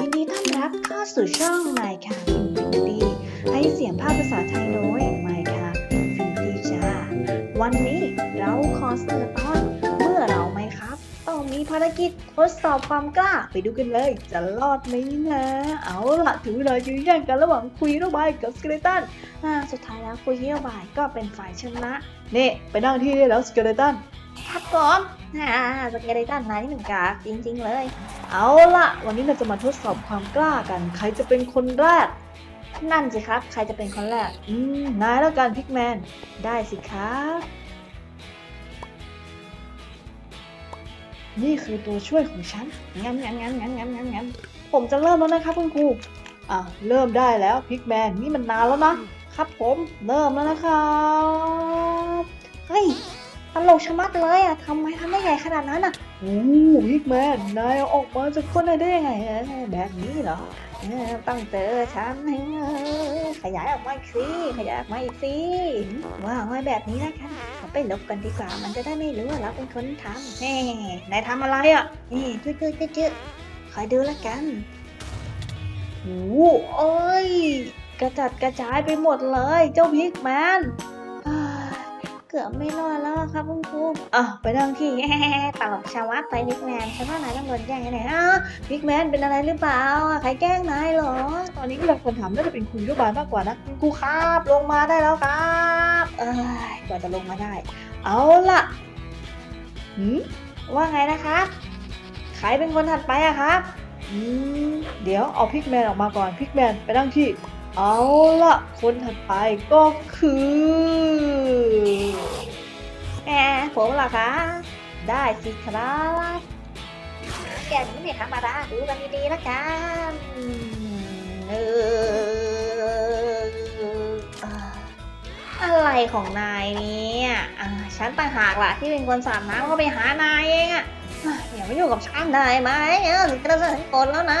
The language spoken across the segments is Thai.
ยินดีต้อนรับเข้าสู่ช่องไมค์ค่ะฟินดีให้เสียงภาคภาษาไทยโดยไมค์ค่ะฟินดีจ้า วันนี้เราขอเสนอตอน เมื่อเราไหมครับ ต้องมีภารกิจทดสอบความกล้า ไปดูกันเลย จะรอดไหมนะ เอาล่ะถึงเวลายืนแย่งกันระหว่างคุยโรบายกับสเกเลตันอ่าสุดท้ายแล้วคุยโรบายก็เป็นฝ่ายชนะนี่ไปนั่งที่ได้แล้วสเกเลตันครับผมอ่าสเกเลตันนายนี่หนึ่งกาจริงๆเลย เอาล่ะวันนี้เราจะมาทดสอบความกล้ากัน ใครจะเป็นคนแรก นั่นสิครับ ใครจะเป็นคนแรก อืม นายแล้วกันพิกแมน ได้สิครับ นี่คือตัวช่วยของฉัน งั้นงั้นงั้นงั้นงั้นงั้นงั้นผมจะเริ่มแล้วนะครับคุณครู อะ เริ่มได้แล้วพิกแมน นี่มันนานแล้วนะ ครับผม เริ่มแล้วนะครับ เฮ้ยตลกชะมัดเลยอะทำไมทำได้ใหญ่ขนาดนั้นอะ อ้พิกแมนนายเอาออกมาจากคนได้ยังไงเออแบบนี้เหรอต้องเจอฉันขยายออกมาอีกสิขยายออกมาอีกสิว่างไว้แบบนี้แล้วกันเอาไปลบกันดีกว่ามันจะได้ไม่รู้ว่าเราเป็นคนทำแน่นายทำอะไรอะนี่จุ๊จุ๊จุ๊จุ๊คอยดูแล้วกันโอ้โอ้ยกระจัดกระจายไปหมดเลย เจ้าพิกแมน เกือบไม่รอดแล้วครับคุณครูอะไปนั่งที่ตลกชาววัดไปพิกแมนฉันว่านายต้องโดนแกล้งแน่ๆอ้าวพิกแมนเป็นอะไรหรือเปล่า ใครแกล้งนายหรอ ตอนนี้ก็เราคนถามน่าจะเป็นคุณยุบาลมากกว่านะคุณครูครับ ลงมาได้แล้วครับเอ้ยกว่าจะลงมาได้ เอาล่ะหืมว่าไงนะครับใครเป็นคนถัดไปอะครับอืมเดี๋ยวเอาพิกแมนออกมาก่อนพิกแมนไปนั่งที่ เอาล่ะคนถัดไปก็คือแหมผมเหรอคะ ได้สิครับแกนี้ไม่ธรรมดาดูกันดีๆแล้วกันเอออะไรของนายเนี่ยฉันต่างหากล่ะที่เป็นคนสาดน้ำเข้าไปหานายเองอะอะอย่ามายุ่กับฉันได้ไหมเออกระเซ็นกดแล้วนะ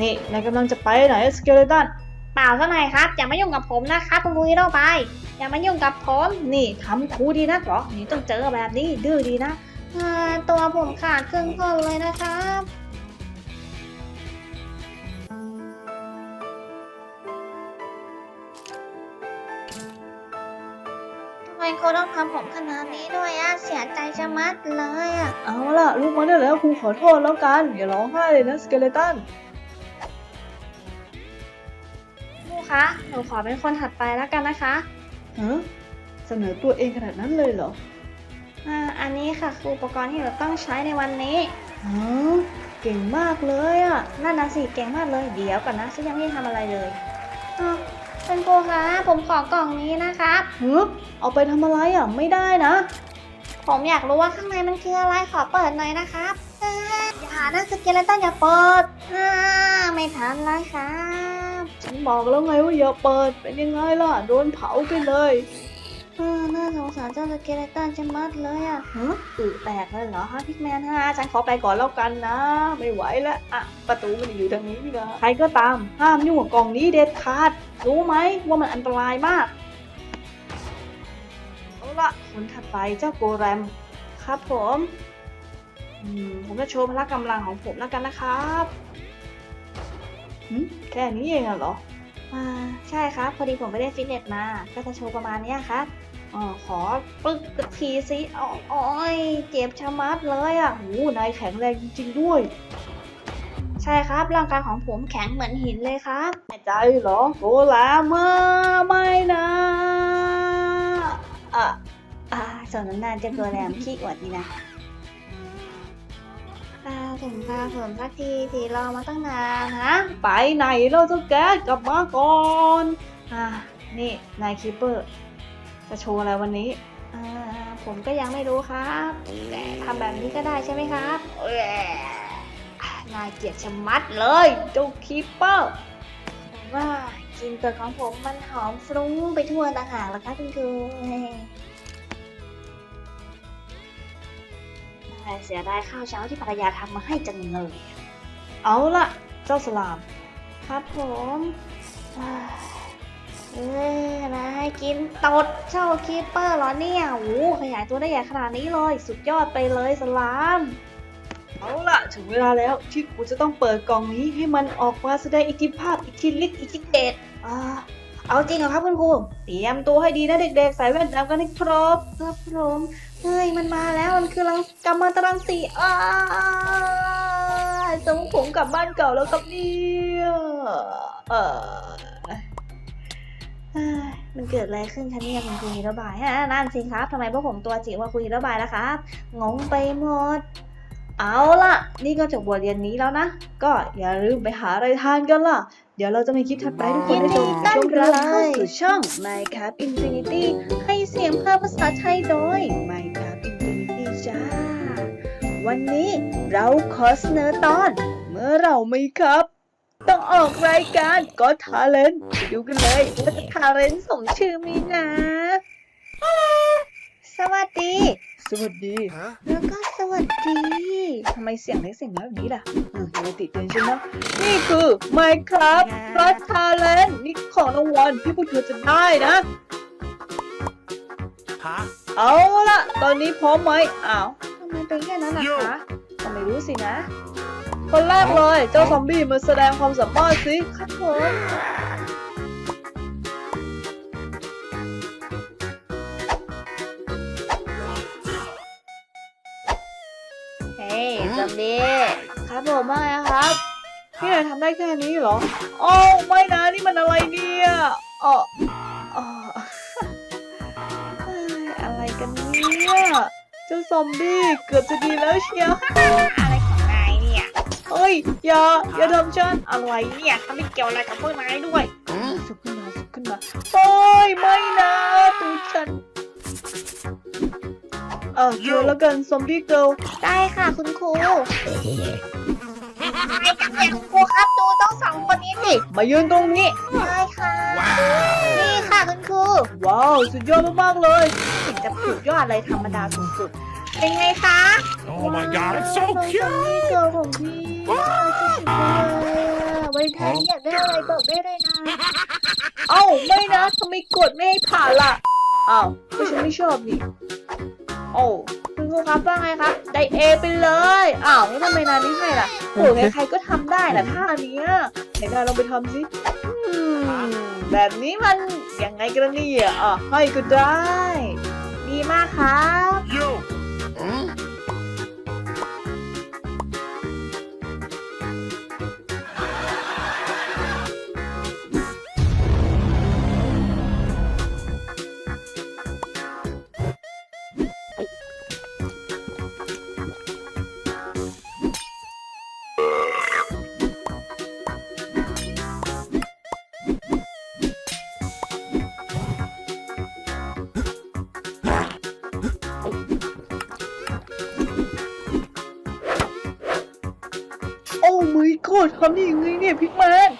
นี่นายกำลังจะไปไหนสเกเลตันเปล่าเท่าไหร่ครับ อย่ามายุ่งกับผมนะครับคุณลุยเราไป อย่ามายุ่งกับผม นี่ทำครูดีนักเหรอ นี่ต้องเจอแบบนี้ดื้อดีนะตัวผมขาดครึ่งคนเลยนะครับทำไมเขาต้องทำผมขนาดนี้ด้วยอะเสียใจจะมัดเลยอะเอาล่ะลูกมาได้แล้วครูขอโทษแล้วกัน อย่าร้องไห้เลยนะสเกเลตัน ครูคะ หนูขอเป็นคนถัดไปแล้วกันนะคะ ฮะเสนอตัวเองขนาดนั้นเลยเหรออ่าอันนี้ค่ะคืออุปกรณ์ที่เราต้องใช้ในวันนี้อ๋อเก่งมากเลยอะ นั่นนะสิเก่งมากเลย เดี๋ยวก่อนนะฉันยังไม่ได้ทำอะไรเลยอ้าวเป็นครูคะ ผมขอกล่องนี้นะครับ ฮึเอาไปทำอะไรอะ ไม่ได้นะ ผมอยากรู้ว่าข้างในมันคืออะไรขอเปิดหน่อยนะครับเอ้ยอย่านะสเกเลตันอย่าเปิดอ่าไม่ทันแล้วครับ ฉันบอกแล้วไงว่าอย่าเปิด เป็นยังไงล่ะ โดนเผาไปเลยเออน่าสงสารเจ้าสเกเลตันจะมัดเลยอะฮะอึแตกเลยเหรอฮะพิกแมนฮะฉันขอไปก่อนแล้วกันนะ ไม่ไหวแล้วอะ ประตูมันอยู่ทางนี้นี่นะใครก็ตาม ห้ามยุ่งกับกล่องนี้เด็ดขาด รู้ไหมว่ามันอันตรายมาก เอาละคนถัดไปเจ้าโกแรม ครับผมอืมผมจะโชว์พละกำลังของผมแล้วกันนะครับ หืมแค่นี้เองอะเหรอ อ่า ใช่ครับ พอดีผมไปเล่นฟิตเนสมา ก็จะโชว์ประมาณเนี้ยครับอ๋อขอปึ๊กทีสิอ๋อโอ้ยเจ็บชะมัดเลยอะโหนายแข็งแรงจริงๆด้วย ใช่ครับ ร่างกายของผมแข็งเหมือนหินเลยครับใจเหรอโกลามาไม่นะอะอ่าส่วนนั้นน่าจะตัวแรมขี้อวดนี่นะ ถึงตาผมสักทีทีรอมาตั้งนานฮะไปไหนเราจะแก๊สกลับมาก่อนอ่านี่นายคิปเปอร์ จะโชว์อะไรวันนี้อ่าผมก็ยังไม่รู้ครับแต่ทำแบบนี้ก็ได้ใช่ไหมครับเอ้ยนายเกลียดชะมัดเลยเจ้าคิปเปอร์แต่ว่ากินเกิดของผมมันหอมฟรุ้งไปทั่วต่างหากแล้วครับคุณครู แต่เสียดายข้าวเช้าที่ภรรยาทำมาให้จังเลย เอาละเจ้าสลาม ครับผมเอ้ยนะให้กินตดเช่าคีเปอร์เหรอเนี่ยโอ้ขยายตัวได้ใหญ่ขนาดนี้เลย สุดยอดไปเลยสลาม เอาละถึงเวลาแล้วที่กูจะต้องเปิดกล่องนี้ให้มันออกมาแสดงอิทธิภาพอิทธิฤทธิ์อิทธิเดชอ่าเอาจริงเหรอครับคุณครู เตรียมตัวให้ดีนะเด็กๆ ใส่แว่นดำกันให้ครบครับผม เฮ้ยมันมาแล้วมันคือรังกำมันตรังสีอ้าส่งผมกลับบ้านเก่าแล้วครับเนี่ยเออมันเกิดอะไรขึ้นคะเนี่ยคุณครูฮิโรบายฮะนั่นสิครับทำไมพวกผมตัวจิ๋วกว่าครูฮิโรบายล่ะครับงงไปหมด เอาล่ะ นี่ก็จบบทเรียนนี้แล้วนะ ก็อย่าลืมไปหาอะไรทานกันล่ะ เดี๋ยวเราจะมีคลิปถัดไปให้ทุกคนได้ชมยินดีต้อนชมรับรับเข้าสู่ช่อง Minecraft Infinity ให้เสียงภาคภาษาไทยโดย Minecraft Infinity จ้า วันนี้เราขอเสนอตอน เมื่อเราไม่ครับ ต้องออกรายการก็ทาเลนไปดูกันเลยว่าจะทาเลนสมชื่อไหมีนะ สวัสดี สวัสดี แล้วก็สวัสดีทำไมเสียงเล็กเสียงน้อยแบบนี้ล่ะอืมอย่าไปติดเตือนฉันนะนี่คือ Minecraft Plus Talent นี่ของรางวัลที่พวกเธอจะได้นะ Huh? เอาล่ะตอนนี้พร้อมไหมอ้าวทำไมเป็นแค่นั้นล่ะโย่ คะก็ไม่รู้สินะ คนแรกเลย เจ้าซอมบี้มาแสดงความสามารถสิครับผม จำดีครับผมว่าไงครับ พี่นายทำได้แค่นี้เหรออ้าวไม่นะนี่มันอะไรเนี่ยอ๋ออ๋อเฮ้ยอะไรกันเนี่ยเจ้าซอมบี้เกือบจะดีแล้วเชียวอะไรของนายเนี่ยเอ้ยอย่าอย่าทำฉันอะไรเนี่ยทำไม่เกี่ยวอะไรกับพวกนายด้วยสุกขึ้นมาสุกขึ้นมาโอ้ยไม่นะตูดฉัน เออเจอแล้วกันซอมบี้เกิลได้ค่ะคุณครูไม่จับเนี่ยคุณครูครับดูต้องสองคนนี้สิ มายืนตรงนี้ ได้ค่ะ นี่ค่ะคุณครู ว้าว สุดยอดมากๆเลยถึงจะสุดยอดเลยธรรมดาสุดๆ เป็นไงคะ Oh my god, it's so น้อง cute! ซันนี่เกิร์ลของพี่น่าจะสุดเลยอะไว้ท้ายอยากได้อะไรบอกได้เลยนะ เอ้าไม่นะทำไมกดไม่ให้ผ่านล่ะอ้าวก็ฉันไม่ชอบนี่ โอ้คุณครูครับว่าไงครับ ได้เอไปเลย อ้าวแล้วทำไมนายไม่ให้ล่ะโอ้ยใครๆก็ทำได้แหละท่าเนี้ยไหนนายลองไปทำสิแบบนี้มันยังไงกันเนี่ยอะให้ก็ได้ ดีมากครับ ไม่กดทำได้ยังไงเนี่ยพิกแมน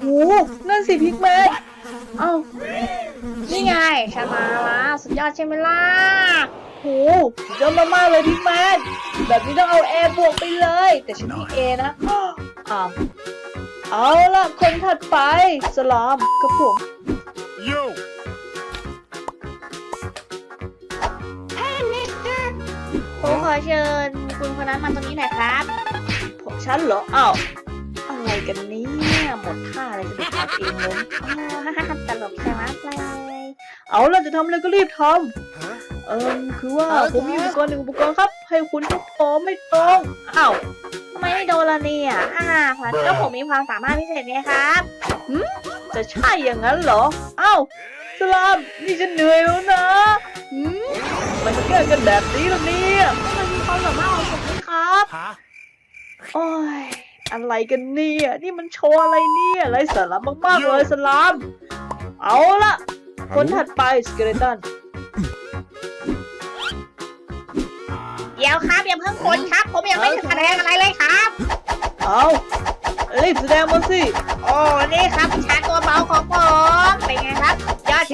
โอ้โหนั่นสิพิกแมนเอ้านี่ไงฉันมาแล้วสุดยอดใช่ไหมล่ะโหสุดยอดมากๆเลยพิกแมนแบบนี้ต้องเอาแอร์บวกไปเลย แต่ฉันมีเอนะอ้าวเอาล่ะคนถัดไปสลามกับผม Yo! ผมขอเชิญคุณคนนั้นมาตรงนี้หน่อยครับ ผมฉันเหรออ้าว อะไรกันเนี่ย หมดท่าเลยจะไปทำเองล้มอ๋อตลกใช่ไหมเลยเอาล่ะจะทำอะไรก็รีบท Huh? ำเอิมคือว่าโอเคผมมีอุปกรณ์หนึ่งอุปกรณ์ครับ ให้คุณทุกพร้อมไม่ตรงอ้าวทำไมไม่โดนละเนี่ยอ่าเพราะก็ผมมีความสามารถพิเศษไงครับจะใช่อย่างนั้นเหรออ้าวสลามนี่ฉันเหนื่อยแล้วนะหืมทำไมันแกล้งกันแบบนี้ล่ะเนี่ยมันมีความสามารถของผมด้วยครับ Huh? โอ้ย อะไรกันเนี่ย นี่มันโชว์อะไรเนี่ยไรสาระมากๆเลยสลาม เอาละคนถัดไปสเกเลตันเดี๋ยวครับอย่าเพิ่งกดครับ ผมยังไม่แสดงอะไรเลยครับ เอารีบแสดงมาสิโอ้นี่ครับชาตัวเบาของผมเป็นไงครับยอดใ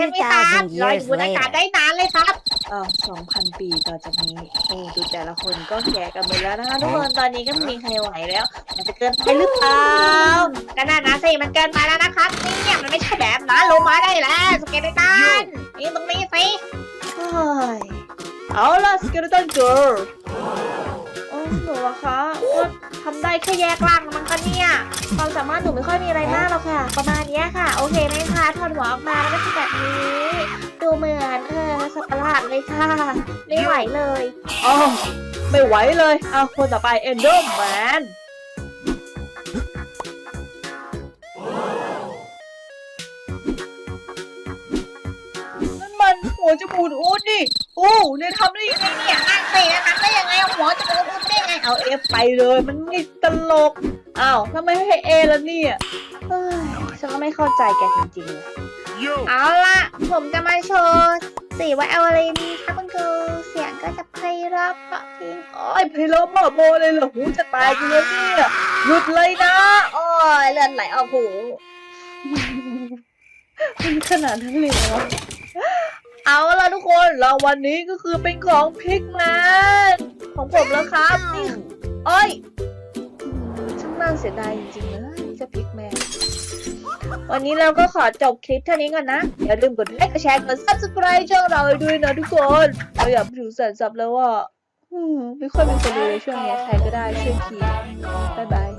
ช่ไหมครับลอยอ years ยู่บนอากาศ later. ได้นานเลยครับอ้าวสองพันปีต่อจากนี้โอ้ดูแต่ละคนก็แก่กันหมดแล้วนะคะทุกคนตอนนี้ก็ไม่มีใครไหวแล้ว มันจะเกินไปหรือเปล่าก็น่านะสิมันเกินไปแล้วนะครับเนี่ยมันไม่ใช่แบบนั้นลงมาได้แล้วสเกตตันนี่ตรงนี้สิเฮ้ยเอาล่ะสเกเลตันเกิร์ลโอ้หนูเหรอคะก็ ทำได้แค่แยกล่างมั้งคะเนี่ยความสามารถหนูไม่ค่อยมีอะไรมากหรอกค่ะ ประมาณเนี้ยค่ะ โอเคไหมคะถอดหัวออกมาแล้วก็จะแบบนี้ ดูเหมือนเออสัตว์ประหลาดเลยค่ะ ไม่ไหวเลยอ้าวไม่ไหวเลยอ้าวคนต่อไปเอนโดแมนนั่นมันหัวจมูกอูดนี่โอ้เนี่ยทำได้ยังไงเนี่ยนั่นสินะคะได้ยังไงเอาหัวจะมูดได้ยังไง เอาเอฟไปเลย มันไม่ตลกอ้าวทำไมไม่ให้เอล่ะเนี่ยเฮ้ยฉันก็ไม่เข้าใจแกจริงๆเลย Yo. เอาล่ะผมจะมาโชว์สีว่าเอาอะไรดีคะคุณครูเสียงก็จะไพเราะเพราะพริ้งโอ้ยเพลบ้าโบเลยเหรอหูจะตายอยู่แล้วเนี่ยหยุดเลยนะโอ้ยเลือดไหลออกหูมันขนาดนั้นเลยเหรอเอาล่ะทุกคนรางวัลนี้ก็คือเป็นของพิกแมน ของผมแล้วครับนี่โอ้ยอืมช่างน่าเสียดายจริงๆเลยเจะพิกแมนวันนี้เราก็ขอจบคลิปเท่านี้ก่อนนะ อย่าลืมกดไลค์กดแชร์กด subscribe ช่องเราให้ด้วยนะทุกคนเราอยากไปถึงแสนซับแล้วอะอืมไม่ค่อยมีคนดูเลยช่วงนี้ใครก็ได้ช่วยทีบ๊ายบาย